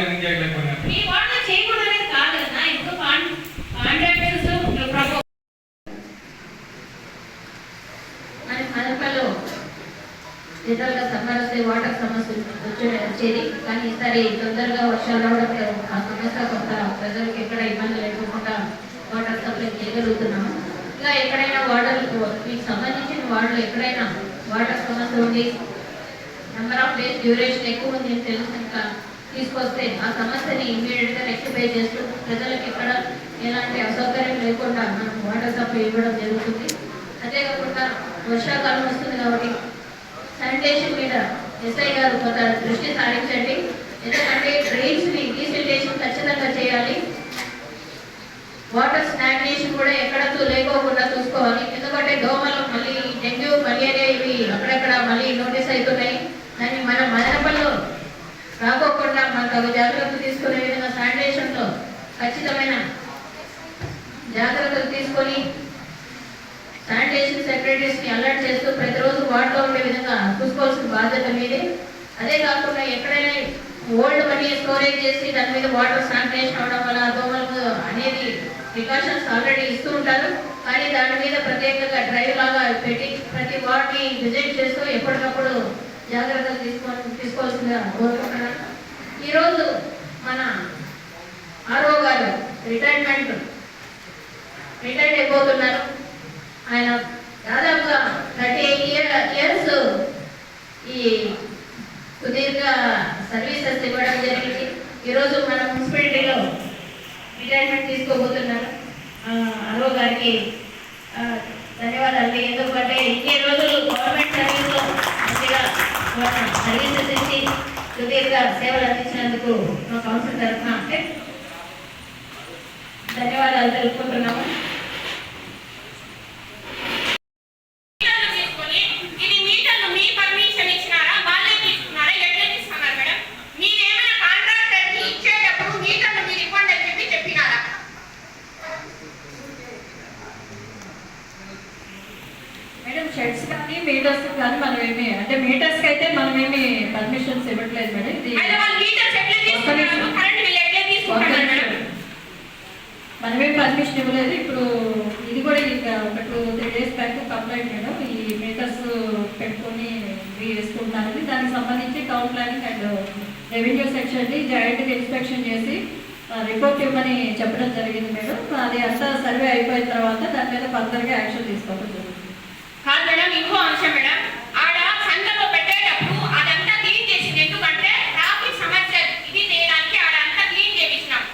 సంవత్సరాలు నా వార్డు నుంచి చేయలేకపోయినా మీ వాళ్ళు చేయకూడదు కాదు కదా? ఇప్పుడు కాంట్రాక్టర్స్ ప్రభు మరి మదనపల్లిలో జనరల్గా సమ్మర్ వస్తే వాటర్ సమస్య వచ్చే- వచ్చేది. కానీ ఈసారి తొందరగా వర్షాలు రావడంతో ఆ సమస్య కొంత ప్రజలకు ఎక్కడ ఇబ్బంది లేకుండా వాటర్ సప్లై చేయగలుగుతున్నాము ఇంకా ఎక్కడైనా వాటర్ మీకు సంబంధించిన వార్డులో ఎక్కడైనా వాటర్ సమస్య ఉంది నెంబర్ ఆఫ్ డేస్ డ్యూరేషన్ ఎక్కువ ఉంది అని తెలిసి ఇంకా తీసుకొస్తే ఆ సమస్యని ఇమీడియట్గా రెక్టిఫై చేస్తూ ప్రజలకు ఎక్కడ ఎలాంటి అసౌకర్యం లేకుండా మనం వాటర్ సప్లై ఇవ్వడం జరుగుతుంది. అంతేకాకుండా వర్షాకాలం వస్తుంది కాబట్టి శానిటేషన్ మీద ఎస్ఐ గారు కొంత దృష్టి సారించండి. ఎందుకంటే డ్రైన్స్ని డీసిల్టేషన్ ఖచ్చితంగా చేయాలి. వాటర్ స్టాగ్నేషన్ కూడా ఎక్కడతో లేకోకుండా చూసుకోవాలి. ఎందుకంటే దోమలు మళ్ళీ డెంగ్యూ మలేరియా ఇవి అక్కడక్కడ మళ్ళీ నోటీస్ అవుతున్నాయి. దాన్ని మన మదనపల్లిలో రాకో తగు జాగ్రత్తలు తీసుకునే విధంగా శానిటేషన్లో ఖచ్చితమైన జాగ్రత్తలు తీసుకొని శానిటేషన్ సెక్రటరీస్ని అలర్ట్ చేస్తూ ప్రతిరోజు వార్డులో ఉండే విధంగా చూసుకోవాల్సిన బాధ్యత మీదే. అదే కాకుండా ఎక్కడైనా ఓల్డ్ మనీ స్టోరేజ్ చేసి దాని మీద వాటర్ శానిటేషన్ అవడం వల్ల దోమలు అనేది ప్రికాషన్స్ ఆల్రెడీ ఇస్తూ ఉంటారు. కానీ దాని మీద ప్రత్యేకంగా డ్రైవ్ లాగా పెట్టి ప్రతి వార్డ్ని విజిట్ చేస్తూ ఎప్పటికప్పుడు జాగ్రత్తలు తీసుకో తీసుకోవాల్సిందిగా కోరుకుంటున్నాను. ఈరోజు మన ఆరో గారు రిటైర్మెంట్ రిటైర్డ్ అయిపోతున్నారు. ఆయన దాదాపుగా థర్టీ ఎయిట్ ఇయర్ ఇయర్స్ ఈ సుదీర్ఘ సర్వీసెస్ ఇవ్వడం జరిగింది. ఈరోజు మన మున్సిపాలిటీలో రిటైర్మెంట్ తీసుకోబోతున్నారు. ఆ, అరో గారికి ధన్యవాదాలు. ఎందుకంటే ఇన్ని రోజులు గవర్నమెంట్ సర్వీస్లో మంచిగా సర్వీసెస్ సుదీర్ఘ సేవలు అందించినందుకు మా కౌన్సిల్ తరఫున అంటే ధన్యవాదాలు తెలుపుకుంటున్నాము మీటర్లు తీసుకొని ఇది మీటర్లు మీ పర్మిషన్ ఇచ్చినారా వాళ్ళే తీసుకున్నారా ఎట్లా తీసుకున్నారు మేడం మీరేమైనా కాంట్రాక్టర్కి ఇచ్చేటప్పుడు మీటర్లు మీరు ఇవ్వండి అని చెప్పి చెప్పినారా మేడం షెడ్స్ కానీ మీటర్స్ కానీ మనం ఏమి అంటే మీటర్స్ అయితే మనం ఏమి పర్మిషన్స్ ఇవ్వట్లేదు మేడం. ఇది మనమేం పర్మిషన్ ఇవ్వలేదు. ఇప్పుడు ఇది కూడా ఇంకా ఒక two three days back complaint madam. ఈ మీటర్స్ పెట్టుకొని వేసుకుంటున్నారని దానికి సంబంధించి టౌన్ ప్లానింగ్ అండ్ రెవెన్యూ సెక్షన్ని జాయింట్గా ఇన్స్పెక్షన్ చేసి రిపోర్ట్ ఇవ్వమని చెప్పడం జరిగింది మేడం. అది అంతా సర్వే అయిపోయిన తర్వాత దాని మీద ఫర్దర్గా యాక్షన్ తీసుకోవడం జరుగుతుంది కాదు మేడం ఇంకో అంశం మేడం ఆడ సంతలో పెట్టేటప్పుడు అదంతా క్లీన్ చేసింది ఎందుకంటే ట్రాఫిక్ సమస్య ఇది చేయడానికి ఆడ అంతా క్లీన్ చేయించినాం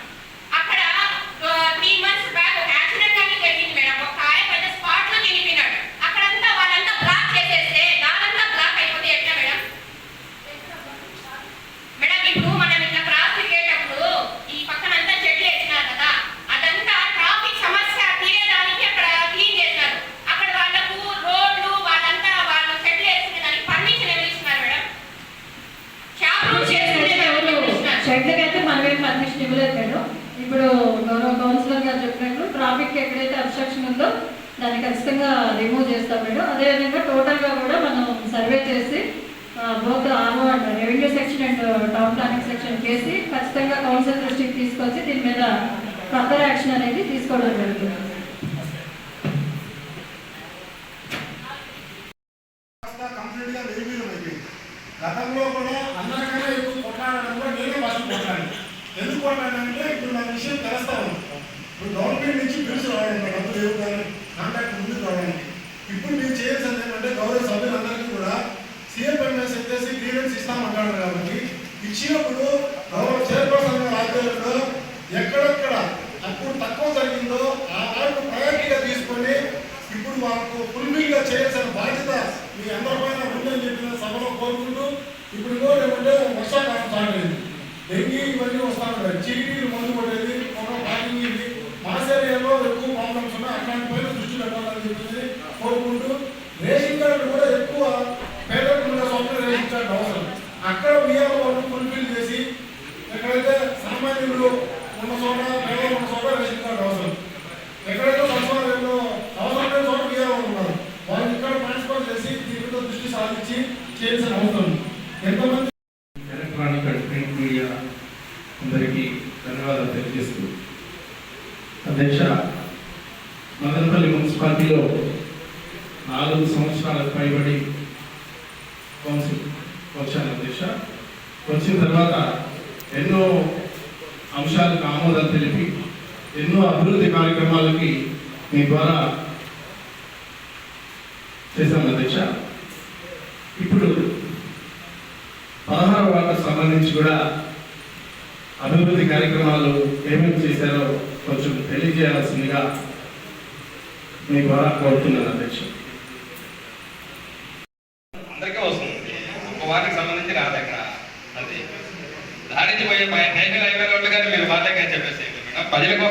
అక్కడ త్రీ మంత్స్ బ్యాక్ ఒక యాక్సిడెంట్ అనేది జరిగింది మేడం ఒక ఆయన పెద్ద స్పాట్లో చనిపోయినాడు అక్కడంతా వాళ్ళంతా బ్లాక్ చేసేస్తే దానంతా బ్లాక్ అయిపోతే ఎట్లా మేడం మేడం ఇప్పుడు మనం ఇట్లా క్రాస్ తిరిగేటప్పుడు ఈ పక్కనంతా చెట్లు వేసినారు కదా అదంతా ట్రాఫిక్ సమస్య తీరేదానికి అక్కడ క్లీన్ చేసినారు అక్కడ వాళ్ళకు రోడ్లు వాళ్ళంతా వాళ్ళు చెట్లు వేసుకునే దానికి పర్మిషన్ ఎవరు ఇస్తున్నారు మేడం షాప్ రూమ్ చేసుకునే ఎవరు ఇస్తున్నారు షెడ్లకి అయితే మనమేం పర్మిషన్ ఇవ్వలేదు మేడం. ఇప్పుడు గౌరవ కౌన్సిలర్ గారు చెప్పినట్లు ట్రాఫిక్ ఎక్కడైతే అబ్స్ట్రక్షన్ ఉందో దాన్ని ఖచ్చితంగా రిమూవ్ చేస్తాం మేడం. అదేవిధంగా టోటల్గా కూడా మనం సర్వే చేసి both RO and revenue section and town planning section చేసి ఖచ్చితంగా కౌన్సిల్ దృష్టికి తీసుకొచ్చి దీని మీద ఫర్దర్ యాక్షన్ అనేది తీసుకోవడం జరుగుతుంది. గతంలో కూడా అందరికన్నా ఎక్కువ కొట్లాడడం కూడా నేనే ఫస్ట్ కొట్లాడాను అంటే ఇప్పుడు నా విషయం తెలుస్తా ఉంది. ఇప్పుడు గవర్నమెంట్ నుంచి బిల్స్ రావడం డబ్బులు లేవు కానీ కాంట్రాక్ట్ ముందుకు రావడానికి ఇప్పుడు మీరు చేయాల్సింది ఏంటంటే గౌరవ సభ్యులందరికీ కూడా సీఎం ఎంఎస్ ఎత్తేసి గ్రీవెన్స్ ఇస్తామంటాడు కాబట్టి ఇచ్చినప్పుడు గౌరవ చైర్మన్ ఎక్కడైతే సామాన్యులు ఉన్న చోట మేము ఉన్న చోట వేసుకున్నారు అవసరం. ఎక్కడైతే సచివాలయంలో అవసరం లేని చోట వీఆర్ఓ ఉన్నారు వాళ్ళు ఇక్కడ ట్రాన్స్ఫర్ చేసి దీనితో దృష్టి సాధించి చేయాల్సిన అవసరం. ఎంతమంది ఎలక్ట్రానిక్ ప్రింట్ మీడియా అందరికీ ధన్యవాదాలు తెలియజేస్తూ అధ్యక్ష మదనపల్లి మున్సిపాలిటీలో నాలుగు సంవత్సరాల పైబడి కౌన్సిల్ వచ్చాను అధ్యక్ష. వచ్చిన తర్వాత ఎన్నో అంశాలకు ఆమోదం తెలిపి ఎన్నో అభివృద్ధి కార్యక్రమాలకి మీ ద్వారా చేశాం అధ్యక్ష. ఇప్పుడు పదహారు వార్డుకు సంబంధించి కూడా అభివృద్ధి కార్యక్రమాలు ఏమేమి చేశారో కొంచెం తెలియజేయాల్సిందిగా మీ ద్వారా కోరుతున్నాను అధ్యక్ష అందరికీ వస్తుంది ఒక వారికి సంబంధించి రాదు అక్కడ అది దాని నుంచి పోయే నేషనల్ హైవే రోడ్లు కానీ మీరు వాళ్ళకే చెప్పేసి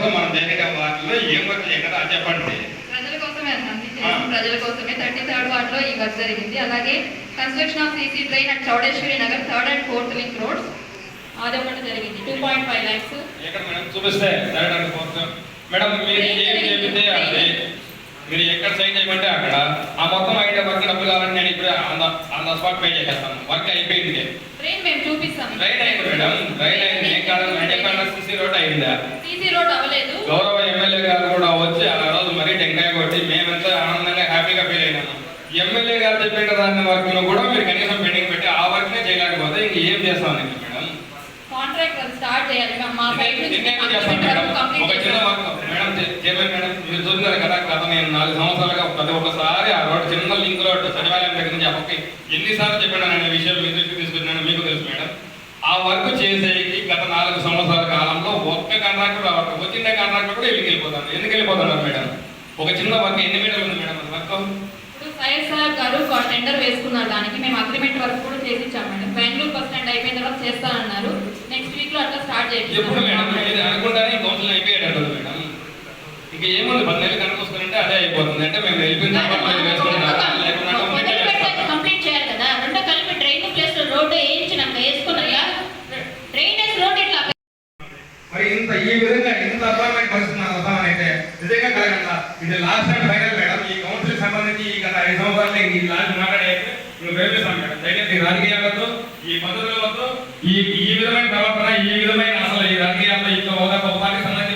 కోసం మనం చేసే వాటిలో ఏం వర్క్ చెప్పండి. ప్రజల కోసమే అండి ప్రజల కోసమే. థర్టీ థర్డ్ వార్డ్లో ఈ వర్క్ జరిగింది. అలాగే construction of CC drain at Chowdeshwari Nagar third and fourth link roads. అదొకటి జరిగింది. టూ పాయింట్ ఫైవ్ ల్యాక్స్ ఎక్కడ మేడం చూపిస్తే డైరెక్ట్ పోతాం మేడం మీరు ఏం చెబితే అది మీరు ఎక్కడ సైన్ చేయమంటే అక్కడ ఆ మొత్తం అయితే వర్క్ డబ్బులు కావాలని నేను ఇప్పుడు ఆన్ ద స్పాట్ పే చేసేస్తాను. వర్క్ అయిపోయింది. ట్రైన్ చూపిస్తాం రైట్ అయింది మేడం రైట్ అయింది ఏం కాదు అంటే సిసి రోడ్ అయిందా? సీసీ రోడ్ అవ్వలేదు. గౌరవ ఎమ్మెల్యే గారు కూడా వచ్చి ఆ రోజు మరీ టెంకాయ కొట్టి మేమెంతో ఆనందంగా హ్యాపీగా ఫీల్ అయినాము ఎమ్మెల్యే గారు చెప్పిన దాని వర్క్ను కూడా మీరు కనీసం పెండింగ్ పెట్టి ఆ వర్క్ నే చేయలేకపోతే ఇంక ఏం చేస్తాం మేడం కాంట్రాక్ట్ స్టార్ట్ చేయాలి. మా చేస్తాం మేడం ఒక చిన్న మేడం చైర్మన్ మేడం మీరు చూస్తున్నారు కదా గత నేను నాలుగు సంవత్సరాలుగా ప్రతి ఒక్కసారి ఆ రోడ్ చిన్న లింక్ రోడ్ సచివాలయం దగ్గర నుంచి ఎన్నిసార్లు చెప్పాను అనే విషయం మీ దృష్టికి తీసుకున్నాను మీకు తెలుసు మేడం. ఆ వర్క్ చేసేకి గత నాలుగు సంవత్సరాల కాలంలో ఒక్క కాంట్రాక్టర్ రావట్లేదు వచ్చిన కాంట్రాక్టర్ కూడా వెళ్ళి వెళ్ళిపోతాను ఎందుకు వెళ్ళిపోతున్నారు మేడం? ఒక చిన్న వర్క్ ఎన్ని మీటర్లు ఉంది మేడం వర్క్? గారు టెండర్ వేసుకున్నారు. దానికి మేము అగ్రిమెంట్ వర్క్ కూడా చేసి ఇచ్చాం మేడం. బెంగళూరు బస్ స్టాండ్ అయిపోయిన తర్వాత చేస్తానన్నారు. నెక్స్ట్ వీక్లో అట్లా స్టార్ట్ ఎప్పుడు మేడం? చేయాలి ఇది అనుకుంటానే కౌన్సిల్ అయిపోయాడు మేడం. ఇంకా ఏముంది? పది నెలలు కనుకొస్తుందంటే అదే అయిపోతుంది. అంటే మేము వెళ్ళిపోయిన తర్వాత మళ్ళీ వేసుకుంటాం లేకుండా ఉంటే వేస్తాం. కంప్లీట్ చేయాలి కదా. రెండో కలిపి డ్రైన్ ప్లేస్లో రోడ్డు వేయించినాక వేసుకున్నాయా డ్రైనేజ్ రోడ్ ఇట్లా మరి ఇంత ఈ విధంగా ఇంత అర్థమైన పరిస్థితి నాకు అర్థం అయితే నిజంగా కలగంట ఇది లాస్ట్ టైం ఫైనల్ మేడం ఈ కౌన్సిల్ సంబంధించి ఈ గత ఐదు సంవత్సరాలు ఈ లాస్ట్ మాట్లాడే నువ్వు వేపిస్తాం మేడం దయచేసి ఈ రాజకీయాలతో ఈ పద్ధతులతో ఈ ఈ విధమైన ప్రవర్తన ఈ విధమైన అసలు ఈ రాజకీయాలతో ఈ హోదా ఒక పార్టీకి సంబంధించి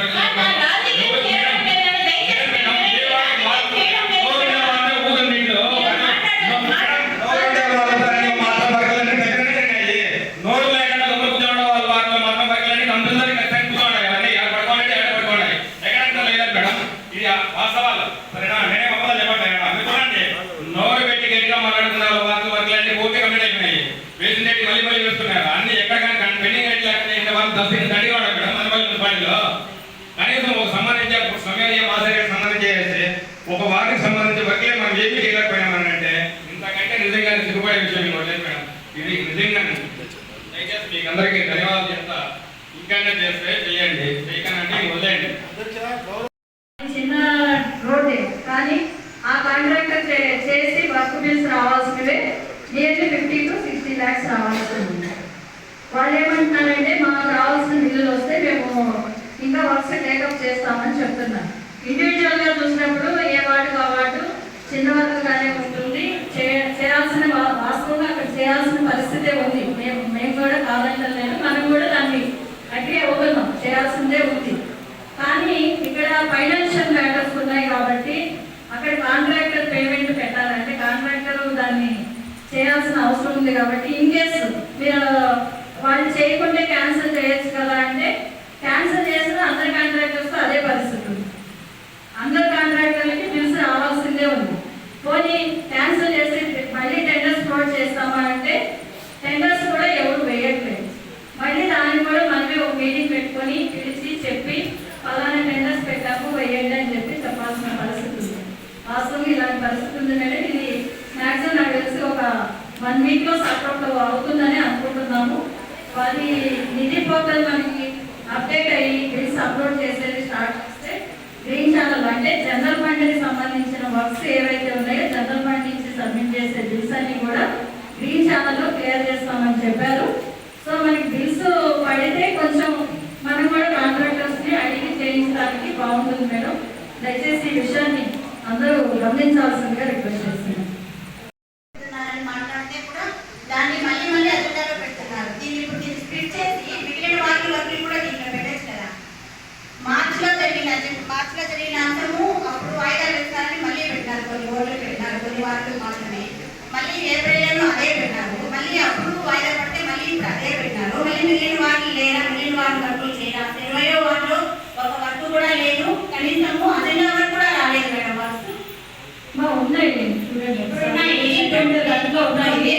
చేయడం లేదని దయచేసి నోరు లేకుండా దొంగ కూర్చోవడం వాళ్ళ వాళ్ళు మన బయటలని కంపల్సరీ ఖచ్చితంగా కూర్చోండి అన్నీ ఎక్కడ పడుకోవాలంటే ఎక్కడ పడుకోండి ఎక్కడంటే లేదండి మేడం ఇది వాస్తవాలు సరేనా నేనే మొక్కలు చెప్పండి మీరు చూడండి నోరు పెట్టి గట్టిగా మాట్లాడుతున్నారు వాళ్ళు వర్క్లన్నీ పూర్తి కంప్లీట్ అయిపోయినాయి వేసిన మళ్ళీ మళ్ళీ వేస్తున్నారు అన్ని ఎక్కడ కానీ పెండింగ్ ఎట్లా ఇంత వాళ్ళు దశ దండిగా ఉన్నాయి మేడం మనపల్లి మున్సిపాలిటీలో కనీసం ఒక సంబంధించి సమయ మాసరికి సంబంధించి ఒక వారికి సంబంధించి వర్క్లే మనం ఏమీ చేయలేకపోయినామని అంటే ఇంతకంటే నిజంగా విషయం ఇంకోటి లేదు మేడం. ఇది నిజంగా దయచేసి మీకు అందరికీ ధన్యవాదాలు చెప్తా. ఇంకా చేస్తే చేయండి. చేయకనంటే వదిలేయండి. చిన్న రోడ్ కానీ ఆ కాంట్రాక్టర్ చేసి work bills రావాల్సినవే nearly fifty to sixty lakhs రావాల్సింది వాళ్ళు ఏమంటున్నారంటే మాకు రావాల్సిన బిల్లులు వస్తే మేము ఇంకా వర్క్స్ టేకప్ చేస్తామని చెప్తున్నారు. ఇండివిజువల్గా చూసినప్పుడు ఏ వార్డు ఆ వార్డు చిన్న కానీ ఉంటుంది చేయాల్సిన వాస్తవంగా అక్కడ చేయాల్సిన పరిస్థితే ఉంది. మేము మేము కూడా కాదంటలేదు. మనం కూడా దాన్ని అగ్రి అవుతున్నాం చేయాల్సిందే ఉంది. కానీ ఇక్కడ ఫైనాన్షియల్ మ్యాటర్స్ ఉన్నాయి కాబట్టి అక్కడ కాంట్రాక్టర్ పేమెంట్ పెట్టాలంటే కాంట్రాక్టర్ దాన్ని చేయాల్సిన అవసరం ఉంది కాబట్టి ఇన్ కేసు మీరు వాళ్ళు చేయకుంటే క్యాన్సిల్ చేయొచ్చు కదా అంటే క్యాన్సిల్ చేసిన అందరి కాంట్రాక్టర్స్ అదే పరిస్థితి ఉంది. అందరు కాంట్రాక్టర్లకి పోనీ క్యాన్సిల్ చేసి మళ్ళీ టెండర్స్ ఫ్లోట్ చేస్తామా అంటే టెండర్స్ కూడా ఎవరు వేయట్లేదు. మళ్ళీ దాన్ని కూడా మనమే ఒక మీటింగ్ పెట్టుకొని పిలిచి చెప్పి పలానా టెండర్స్ పెట్టాము వేయండి అని చెప్పి చెప్పాల్సిన పరిస్థితి ఉంది. వాస్తవం ఇలాంటి పరిస్థితి ఉందంటే ఇది మ్యాక్సిమం నాకు తెలిసి ఒక వన్ వీక్లో సపోర్ట్ అవుతుందని అనుకుంటున్నాము. అది నిధి పోర్టల్ మనకి అప్డేట్ అయ్యి బిల్స్ అప్లోడ్ చేసేది స్టార్ట్ చేస్తే గ్రీన్ ఛానల్ అంటే జనరల్ ఫండ్కి సంబంధించిన వర్క్స్ ఏవైతే ఉన్నాయో జనరల్ ఫండ్ నుంచి సబ్మిట్ చేసే బిల్స్ అన్ని కూడా గ్రీన్ ఛానల్లో క్లియర్ చేస్తామని చెప్పారు. సో మనకి బిల్స్ పడితే కొంచెం మనం కూడా కాంట్రాక్టర్స్ని అడిగి చేయించడానికి బాగుంటుంది మేడం. దయచేసి ఈ విషయాన్ని అందరూ గమనించాల్సిందిగా రిక్వెస్ట్ చేస్తున్నాను. మాట్లాడుతూ మాట్లాడి మళ్ళీ ఏప్రిల్ అదే పెట్టారు. మళ్ళీ అప్పుడు వాయిదా పడితే మళ్ళీ అదే పెట్టారు. మళ్ళీ మిగిలిన వాళ్ళు లేదా మిగిలిన వాళ్ళు వర్కులు చేయరా? ఇరవయో వాటిలో ఒక వర్క్ కూడా లేదు. కనీసము అదే వర్క్ కూడా రాలేదు మేడం వర్క్ ఉన్నాయి. ఉన్నాయి. ఉన్నాయి.